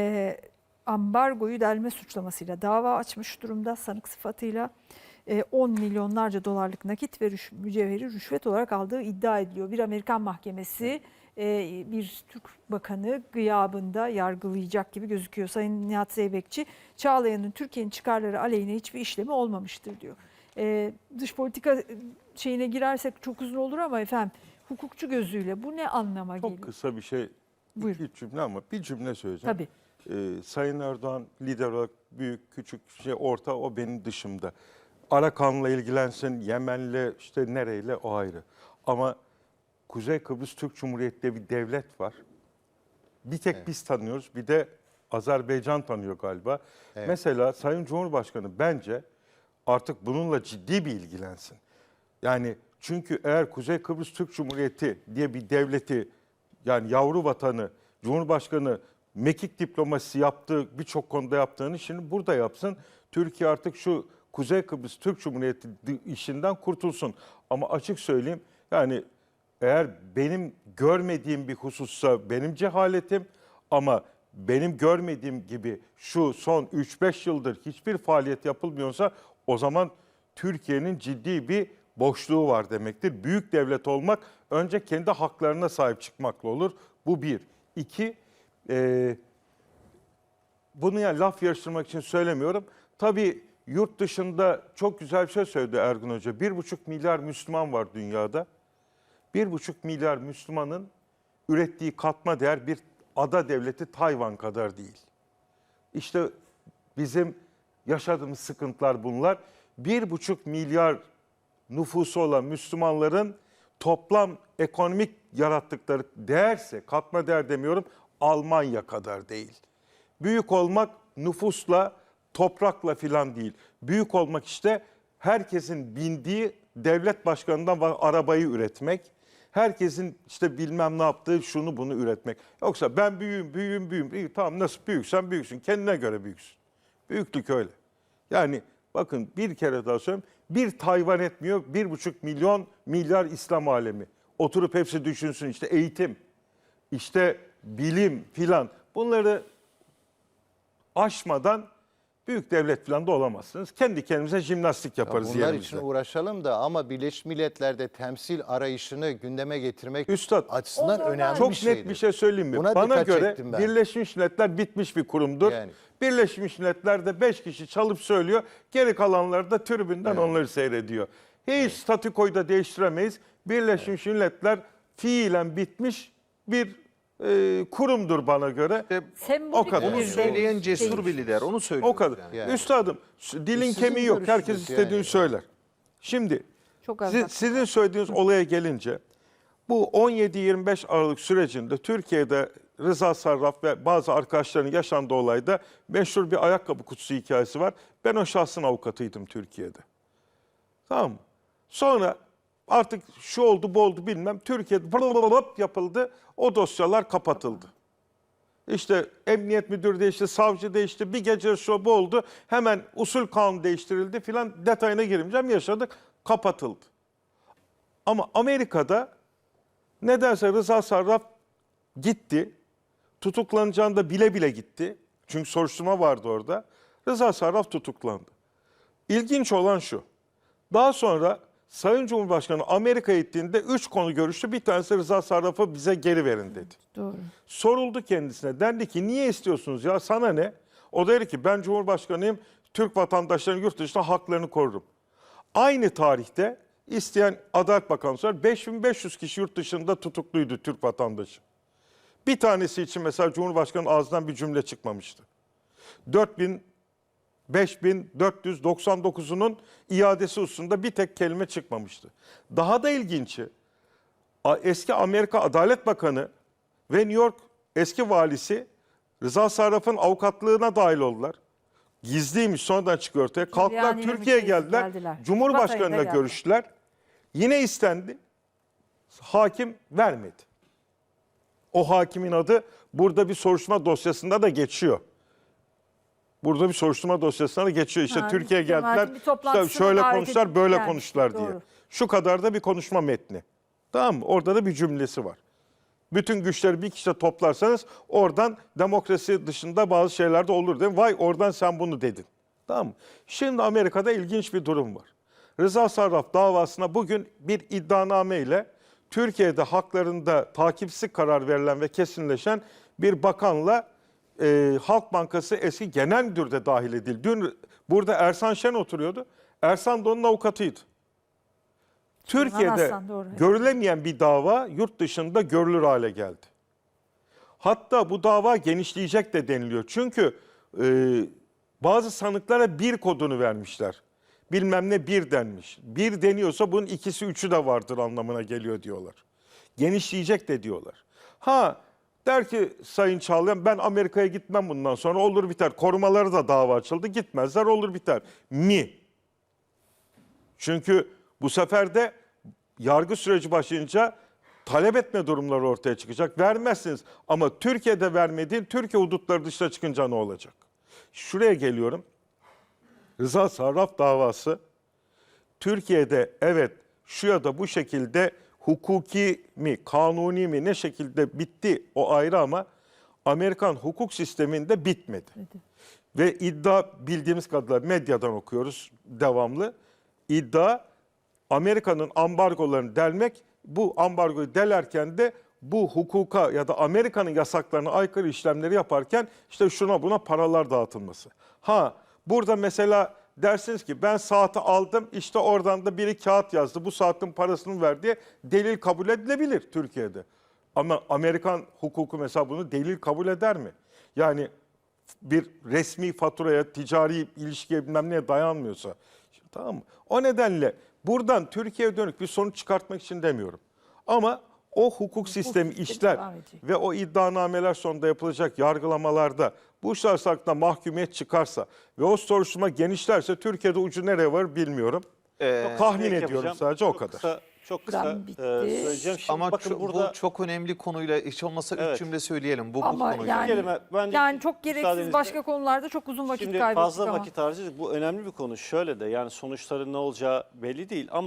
e, ambargoyu delme suçlamasıyla dava açmış durumda sanık sıfatıyla. E, 10 milyonlarca dolarlık nakit ve rüş- mücevheri rüşvet olarak aldığı iddia ediliyor. Bir Amerikan mahkemesi e, bir Türk bakanı gıyabında yargılayacak gibi gözüküyor. Sayın Nihat Zeybekçi, Çağlayan'ın Türkiye'nin çıkarları aleyhine hiçbir işlemi olmamıştır diyor. E, dış politika şeyine girersek çok uzun olur ama efendim hukukçu gözüyle bu ne anlama Çok geliyor? kısa bir şey, Buyurun. iki cümle ama bir cümle söyleyeceğim. Tabii. Ee, Sayın Erdoğan lider olarak büyük, küçük, şey, orta o benim dışımda. Arakan'la ilgilensin, Yemen'le işte nereyle o ayrı. Ama Kuzey Kıbrıs Türk Cumhuriyeti'nde bir devlet var. Bir tek biz tanıyoruz, bir de Azerbaycan tanıyor galiba. Mesela Sayın Cumhurbaşkanı bence artık bununla ciddi bir ilgilensin. Yani çünkü eğer Kuzey Kıbrıs Türk Cumhuriyeti diye bir devleti yani yavru vatanı Cumhurbaşkanı mekik diplomasisi yaptığı birçok konuda yaptığını şimdi burada yapsın. Türkiye artık şu Kuzey Kıbrıs Türk Cumhuriyeti işinden kurtulsun. Ama açık söyleyeyim yani eğer benim görmediğim bir husussa benim cehaletim ama benim görmediğim gibi şu son 3-5 yıldır hiçbir faaliyet yapılmıyorsa o zaman Türkiye'nin ciddi bir boşluğu var demektir. Büyük devlet olmak önce kendi haklarına sahip çıkmakla olur. Bu bir. İki, eee bunu yani laf yarıştırmak için söylemiyorum. Tabii yurt dışında çok güzel bir şey söyledi Ergun Hoca. Bir buçuk milyar Müslüman var dünyada. Bir buçuk milyar Müslümanın ürettiği katma değer bir ada devleti Tayvan kadar değil. İşte bizim yaşadığımız sıkıntılar bunlar. Bir buçuk milyar nüfusu olan Müslümanların toplam ekonomik yarattıkları değerse, katma değer demiyorum, Almanya kadar değil. Büyük olmak nüfusla, toprakla filan değil. Büyük olmak işte herkesin bindiği devlet başkanından arabayı üretmek. Herkesin işte bilmem ne yaptığı şunu bunu üretmek. Yoksa ben büyüğüm, büyüğüm, büyüğüm. İyi tamam nasıl büyüksen büyüksün. Kendine göre büyüksün. Büyüklük öyle. Yani bakın bir kere daha söyleyeyim. Bir Tayvan etmiyor. Bir buçuk milyon milyar İslam alemi. Oturup hepsi düşünsün işte eğitim, işte bilim filan. Bunları aşmadan büyük devlet falan da olamazsınız. Kendi kendimize jimnastik Ya yaparız Bunlar yerimizde. için uğraşalım da ama Birleşmiş Milletler'de temsil arayışını gündeme getirmek Üstad, açısından önemli Çok bir şeydir. net bir şey söyleyeyim mi? Buna Bana dikkat göre çektim ben. Birleşmiş Milletler bitmiş bir kurumdur. Yani. Birleşmiş Milletler'de 5 kişi çalıp söylüyor. Geri kalanlar da tribünden onları seyrediyor. Hiç statükoyu da değiştiremeyiz. Birleşmiş Milletler fiilen bitmiş bir e, kurumdur bana göre. Sembolik O kadar. Onu Söyleyen cesur değil. bir lider. Onu söylüyor. O kadar. Yani. Üstadım dilin Sizin kemiği yok. Herkes görüşünüz istediğini yani. söyler. Şimdi Çok az vakit sizin söylediğiniz olaya gelince bu 17-25 Aralık sürecinde Türkiye'de Rıza Sarraf ve bazı arkadaşların yaşandığı olayda meşhur bir ayakkabı kutusu hikayesi var. Ben o şahsın avukatıydım Türkiye'de. Tamam mı? Sonra artık şu oldu bu oldu bilmem Türkiye'de blablabla yapıldı. O dosyalar kapatıldı. İşte emniyet müdürü değişti, savcı değişti, bir gece şu bu oldu. Hemen usul kanun değiştirildi filan detayına girmeyeceğim yaşadık kapatıldı. Ama Amerika'da nedense Rıza Sarraf gitti. Tutuklanacağını da bile bile gitti. Çünkü soruşturma vardı orada. Rıza Sarraf tutuklandı. İlginç olan şu. Daha sonra Sayın Cumhurbaşkanı Amerika'ya gittiğinde üç konu görüştü. Bir tanesi Rıza Sarraf'ı bize geri verin dedi. Doğru. Soruldu kendisine. Dendi ki niye istiyorsunuz ya sana ne? O da dedi ki ben Cumhurbaşkanıyım. Türk vatandaşlarının yurt dışında haklarını korurum. Aynı tarihte isteyen Adalet Bakanı var. 5500 kişi yurt dışında tutukluydu Türk vatandaşı. Bir tanesi için mesela Cumhurbaşkanı ağzından bir cümle çıkmamıştı. 4000 5499'unun iadesi hususunda bir tek kelime çıkmamıştı. Daha da ilginci eski Amerika Adalet Bakanı ve New York eski valisi Rıza Sarraf'ın avukatlığına dahil oldular. Gizliymiş sonradan çıkıyor ortaya. Kalktılar Giuliani'nin Türkiye'ye geldiler. geldiler. Cumhurbaşkanıyla görüştüler. Yine istendi. Hakim vermedi. O hakimin adı burada bir soruşturma dosyasında da geçiyor. Burada bir soruşturma dosyasında da geçiyor. İşte Türkiye'ye geldiler. işte şöyle konuştular, böyle gelmiş. konuştular diye. Doğru. Şu kadar da bir konuşma metni. Tamam mı? Orada da bir cümlesi var. Bütün güçleri bir kişide toplarsanız oradan demokrasi dışında bazı şeyler de olur değil mi? Vay oradan sen bunu dedin. Tamam mı? Şimdi Amerika'da ilginç bir durum var. Rıza Sarraf davasına bugün bir iddianame ile Türkiye'de haklarında takipsiz karar verilen ve kesinleşen bir bakanla e, Halk Bankası eski genel müdür de dahil edildi. Dün burada Ersan Şen oturuyordu. Ersan da onun avukatıydı. Türkiye'de Aslan, doğru. görülemeyen bir dava yurt dışında görülür hale geldi. Hatta bu dava genişleyecek de deniliyor. Çünkü e, bazı sanıklara bir kodunu vermişler. Bilmem ne bir denmiş. Bir deniyorsa bunun ikisi üçü de vardır anlamına geliyor diyorlar. Genişleyecek de diyorlar. Ha der ki Sayın Çağlayan ben Amerika'ya gitmem bundan sonra olur biter. Korumaları da dava açıldı gitmezler olur biter. Mi? Çünkü bu sefer de yargı süreci başlayınca talep etme durumları ortaya çıkacak. Vermezsiniz ama Türkiye'de vermediğin Türkiye hudutları dışına çıkınca ne olacak? Şuraya geliyorum. Rıza Sarraf davası Türkiye'de evet şu ya da bu şekilde hukuki mi, kanuni mi ne şekilde bitti o ayrı ama Amerikan hukuk sisteminde bitmedi. Ve iddia bildiğimiz kadarıyla medyadan okuyoruz devamlı. İddia Amerika'nın ambargolarını delmek, bu ambargoyu delerken de bu hukuka ya da Amerika'nın yasaklarına aykırı işlemleri yaparken işte şuna buna paralar dağıtılması. Ha burada mesela dersiniz ki ben saati aldım işte oradan da biri kağıt yazdı bu saatin parasını ver diye delil kabul edilebilir Türkiye'de. Ama Amerikan hukuku mesela bunu delil kabul eder mi? Yani bir resmi faturaya, ticari ilişkiye bilmem neye dayanmıyorsa. Tamam mı? O nedenle buradan Türkiye'ye dönük bir sonuç çıkartmak için demiyorum. Ama o hukuk sistemi işler ve o iddianameler sonunda yapılacak yargılamalarda bu işler hakkında mahkumiyet çıkarsa ve o soruşturma genişlerse Türkiye'de ucu nereye var bilmiyorum. Ee, Tahmin ediyorum yapacağım. sadece o Çok kadar. Kısa, çok kısa e, söyleyeceğim. Şimdi Ama bakın ço- burada bu çok önemli konuyla hiç olmazsa Evet. üç cümle söyleyelim bu, bu Ama konuyla. yani, kelime, ben de yani çok gereksiz başka konularda çok uzun vakit Şimdi kaybettik fazla ama. vakit harcadık. Bu önemli bir konu. Şöyle de yani sonuçların ne olacağı belli değil ama